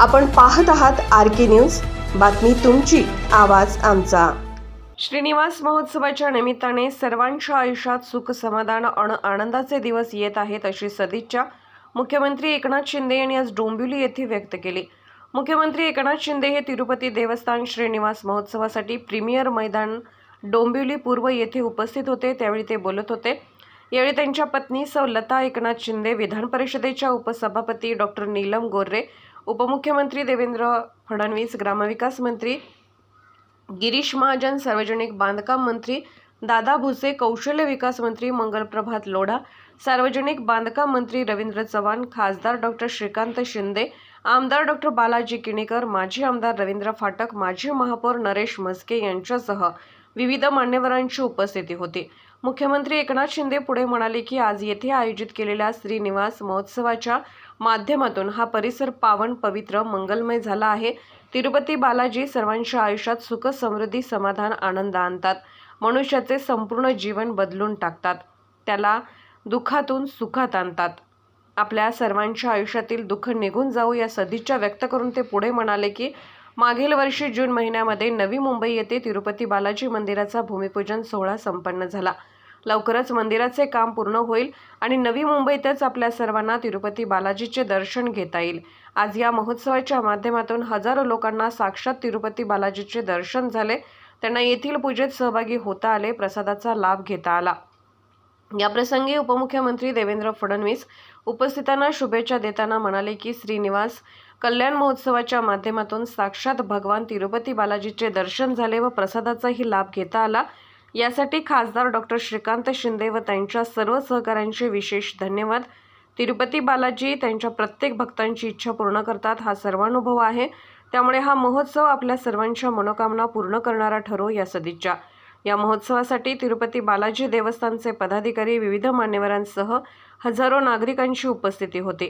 आपण पाहत आहात आर के न्यूज. बातमी तुमची आवाज आमचा. श्रीनिवास महोत्सवाच्या निमित्ताने सर्वांच्या आयुष्यात सुख समाधान आणि आनंदाचे दिवस येत आहेत अशी सदिच्छा मुख्यमंत्री एकनाथ शिंदे यांनी आज डोंबिवली येथे व्यक्त केली. मुख्यमंत्री एकनाथ शिंदे हे तिरुपती देवस्थान श्रीनिवास महोत्सवासाठी प्रीमियर मैदान डोंबिवली पूर्व येथे उपस्थित होते त्यावेळी ते बोलत होते. यावेळी त्यांच्या पत्नी सौ लता एकनाथ शिंदे विधान परिषदेच्या उपसभापती डॉक्टर नीलम गोर्रे उपमुख्यमंत्री देवेंद्र फडणवीस ग्रामविकास मंत्री गिरीश महाजन सार्वजनिक बांधकाम मंत्री दादा भुसे कौशल्य विकास मंत्री मंगलप्रभात लोढा सार्वजनिक बांधकाम मंत्री रवींद्र चव्हाण खासदार डॉक्टर श्रीकांत शिंदे आमदार डॉक्टर बालाजी किणीकर माजी आमदार रवींद्र फाटक माजी महापौर नरेश म्हस्के यांच्यासह विविध मान्यवरांची उपस्थिती होती. मुख्यमंत्री एकनाथ शिंदे पुढे म्हणाले की आज येथे आयोजित केलेल्या श्रीनिवास महोत्सवाच्या माध्यमातून हा परिसर पावन पवित्र मंगलमय झाला आहे. तिरुपती बालाजी सर्वांच्या आयुष्यात सुख समृद्धी समाधान आनंद आणतात. मनुष्याचे संपूर्ण जीवन बदलून टाकतात. त्याला दुःखातून सुखात आणतात. आपल्या सर्वांच्या आयुष्यातील दुःख निघून जाऊ या सदिच्छा व्यक्त करून ते पुढे म्हणाले की मागील वर्षी जून महिन्यामध्ये नवी मुंबई येथे तिरुपती बालाजी मंदिराचा भूमिपूजन सोहळा संपन्न झाला. लवकरच मंदिराचे काम पूर्ण होईल आणि नवी मुंबईतच आपल्या सर्वांना तिरुपती बालाजीचे दर्शन घेता येईल. आज या महोत्सवाच्या माध्यमातून हजारो लोकांना साक्षात तिरुपती बालाजीचे दर्शन झाले. त्यांना येथील पूजेत सहभागी होता आले प्रसादाचा लाभ घेता आला. याप्रसंगी उपमुख्यमंत्री देवेंद्र फडणवीस उपस्थितांना शुभेच्छा देताना म्हणाले की श्रीनिवास कल्याण महोत्सवाच्या माध्यमातून साक्षात भगवान तिरुपती बालाजीचे दर्शन झाले व प्रसादाचाही लाभ घेता आला. यासाठी खासदार डॉक्टर श्रीकांत शिंदे व त्यांच्या सर्व सहकाऱ्यांचे विशेष धन्यवाद. तिरुपती बालाजी त्यांच्या प्रत्येक भक्तांची इच्छा पूर्ण करतात हा सर्वानुभव आहे. त्यामुळे हा महोत्सव आपल्या सर्वांच्या मनोकामना पूर्ण करणारा ठरो या सदिच्छा. या महोत्सवासाठी तिरुपती बालाजी देवस्थानचे पदाधिकारी विविध मान्यवरांसह हजारो नागरिकांची उपस्थिती होती.